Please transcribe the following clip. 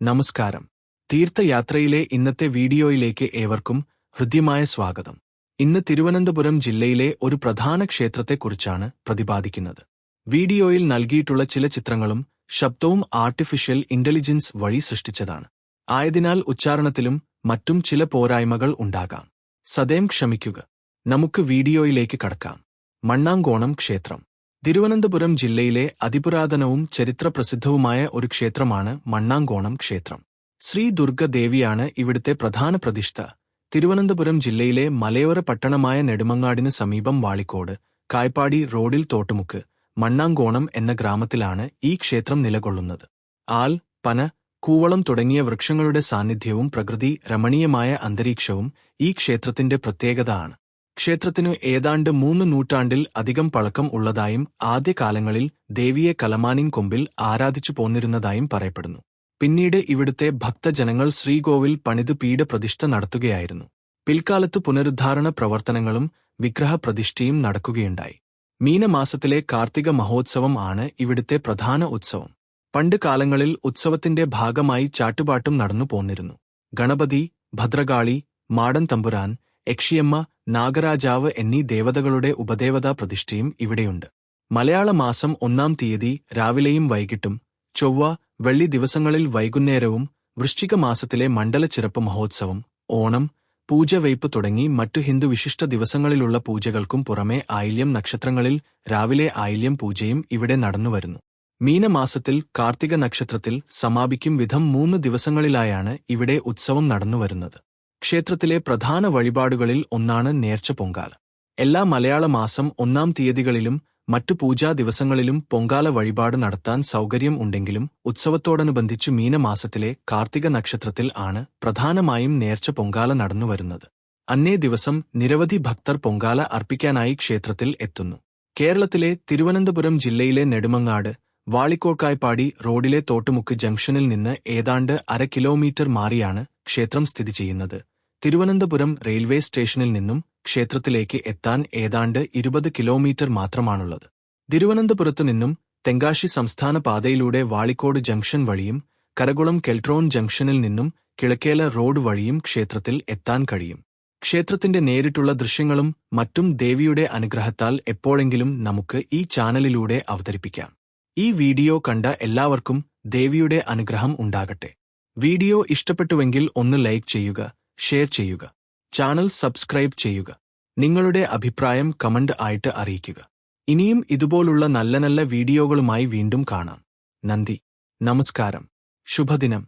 നമസ്കാരം. തീർത്ഥയാത്രയിലെ ഇന്നത്തെ വീഡിയോയിലേക്ക് ഏവർക്കും ഹൃദ്യമായ സ്വാഗതം. ഇന്ന് തിരുവനന്തപുരം ജില്ലയിലെ ഒരു പ്രധാന ക്ഷേത്രത്തെക്കുറിച്ചാണ് പ്രതിപാദിക്കുന്നത്. വീഡിയോയിൽ നൽകിയിട്ടുള്ള ചില ചിത്രങ്ങളും ശബ്ദവും ആർട്ടിഫിഷ്യൽ ഇന്റലിജൻസ് വഴി സൃഷ്ടിച്ചതാണ്. ആയതിനാൽ ഉച്ചാരണത്തിലും മറ്റും ചില പോരായ്മകൾ ഉണ്ടാകാം. സദയം ക്ഷമിക്കുക. നമുക്ക് വീഡിയോയിലേക്ക് കടക്കാം. മണ്ണാങ്കോണം ക്ഷേത്രം. തിരുവനന്തപുരം ജില്ലയിലെ അതിപുരാതനവും ചരിത്രപ്രസിദ്ധവുമായ ഒരു ക്ഷേത്രമാണ് മണ്ണാങ്കോണം ക്ഷേത്രം. ശ്രീ ദുർഗ ദേവിയാണ് ഇവിടുത്തെ പ്രധാന പ്രതിഷ്ഠ. തിരുവനന്തപുരം ജില്ലയിലെ മലയോര പട്ടണമായ നെടുമങ്ങാടിന് സമീപം വാളിക്കോട് കായ്പാടി റോഡിൽ തോട്ടുമുക്ക് മണ്ണാങ്കോണം എന്ന ഗ്രാമത്തിലാണ് ഈ ക്ഷേത്രം നിലകൊള്ളുന്നത്. ആൽ പന കൂവളം തുടങ്ങിയ വൃക്ഷങ്ങളുടെ സാന്നിധ്യവും പ്രകൃതി രമണീയമായ അന്തരീക്ഷവും ഈ ക്ഷേത്രത്തിന്റെ പ്രത്യേകത ആണ്. ക്ഷേത്രത്തിനു ഏതാണ്ട് മൂന്ന് നൂറ്റാണ്ടിൽ അധികം പഴക്കം ഉള്ളതായും ആദ്യകാലങ്ങളിൽ ദേവിയെ കലമാനിൻ കൊമ്പിൽ ആരാധിച്ചു പോന്നിരുന്നതായും പറയപ്പെടുന്നു. പിന്നീട് ഇവിടുത്തെ ഭക്തജനങ്ങൾ ശ്രീകോവിൽ പണിത് പീഠപ്രതിഷ്ഠ നടത്തുകയായിരുന്നു. പിൽക്കാലത്തു പുനരുദ്ധാരണ പ്രവർത്തനങ്ങളും വിഗ്രഹപ്രതിഷ്ഠയും നടക്കുകയുണ്ടായി. മീനമാസത്തിലെ കാർത്തിക മഹോത്സവം ആണ് ഇവിടുത്തെ പ്രധാന ഉത്സവം. പണ്ട് കാലങ്ങളിൽ ഉത്സവത്തിന്റെ ഭാഗമായി ചാട്ടുപാട്ടും നടന്നു പോന്നിരുന്നു ഗണപതി ഭദ്രകാളി മാടൻ തമ്പുരാൻ യക്ഷിയമ്മ നാഗരാജാവ് എന്നീ ദേവതകളുടെ ഉപദേവതാ പ്രതിഷ്ഠയും ഇവിടെയുണ്ട്. മലയാള മാസം ഒന്നാം തീയതി രാവിലെയും വൈകിട്ടും ചൊവ്വ വെള്ളി ദിവസങ്ങളിൽ വൈകുന്നേരവും വൃശ്ചിക മാസത്തിലെ മണ്ഡലച്ചിറപ്പ് മഹോത്സവം ഓണം പൂജവയ്പ് തുടങ്ങി മറ്റു ഹിന്ദു വിശിഷ്ട ദിവസങ്ങളിലുള്ള പൂജകൾക്കും പുറമെ ആയില്യം നക്ഷത്രങ്ങളിൽ രാവിലെ ആയില്യം പൂജയും ഇവിടെ നടന്നുവരുന്നു മീനമാസത്തിൽ കാർത്തിക നക്ഷത്രത്തിൽ സമാപിക്കും വിധം മൂന്ന് ദിവസങ്ങളിലായാണ് ഇവിടെ ഉത്സവം നടന്നുവരുന്നത് ക്ഷേത്രത്തിലെ പ്രധാന വഴിപാടുകളിൽ ഒന്നാണ് നേർച്ച പൊങ്കാല. എല്ലാ മലയാള മാസം ഒന്നാം തീയതികളിലും മറ്റു പൂജാ ദിവസങ്ങളിലും പൊങ്കാല വഴിപാട് നടത്താൻ സൗകര്യം ഉണ്ടെങ്കിലും ഉത്സവത്തോടനുബന്ധിച്ചു മീനമാസത്തിലെ കാർത്തിക നക്ഷത്രത്തിൽ ആണ് പ്രധാനമായും നേർച്ച പൊങ്കാല നടന്നുവരുന്നത് അന്നേ ദിവസം നിരവധി ഭക്തർ പൊങ്കാല അർപ്പിക്കാനായി ക്ഷേത്രത്തിൽ എത്തുന്നു. കേരളത്തിലെ തിരുവനന്തപുരം ജില്ലയിലെ നെടുമങ്ങാട് വാളിക്കോക്കായ്പാടി റോഡിലെ തോട്ടുമുക്ക് ജംഗ്ഷനിൽ നിന്ന് ഏതാണ്ട് അര കിലോമീറ്റർ മാറിയാണ് ക്ഷേത്രം സ്ഥിതി ചെയ്യുന്നത്. തിരുവനന്തപുരം റെയിൽവേ സ്റ്റേഷനിൽ നിന്നും ക്ഷേത്രത്തിലേക്ക് എത്താൻ ഏതാണ്ട് ഇരുപത് കിലോമീറ്റർ മാത്രമാണുള്ളത്. തിരുവനന്തപുരത്തു നിന്നും തെങ്കാശി സംസ്ഥാന പാതയിലൂടെ വാളിക്കോട് ജംഗ്ഷൻ വഴിയും കരകുളം കെൽട്രോൺ ജംഗ്ഷനിൽ നിന്നും കിളക്കേല റോഡ് വഴിയും ക്ഷേത്രത്തിൽ എത്താൻ കഴിയും. ക്ഷേത്രത്തിന്റെ നേരിട്ടുള്ള ദൃശ്യങ്ങളും മറ്റും ദേവിയുടെ അനുഗ്രഹത്താൽ എപ്പോഴെങ്കിലും നമുക്ക് ഈ ചാനലിലൂടെ അവതരിപ്പിക്കാം. ഈ വീഡിയോ കണ്ട എല്ലാവർക്കും ദേവിയുടെ അനുഗ്രഹം ഉണ്ടാകട്ടെ. വീഡിയോ ഇഷ്ടപ്പെട്ടുവെങ്കിൽ ഒന്ന് ലൈക്ക് ചെയ്യുക ഷെയർ ചെയ്യുക ചാനൽ സബ്സ്ക്രൈബ് ചെയ്യുക. നിങ്ങളുടെ അഭിപ്രായം കമന്റ് ആയിട്ട് അറിയിക്കുക. ഇനിയും ഇതുപോലുള്ള നല്ല നല്ല വീഡിയോകളുമായി വീണ്ടും കാണാം. നന്ദി. നമസ്കാരം. ശുഭദിനം.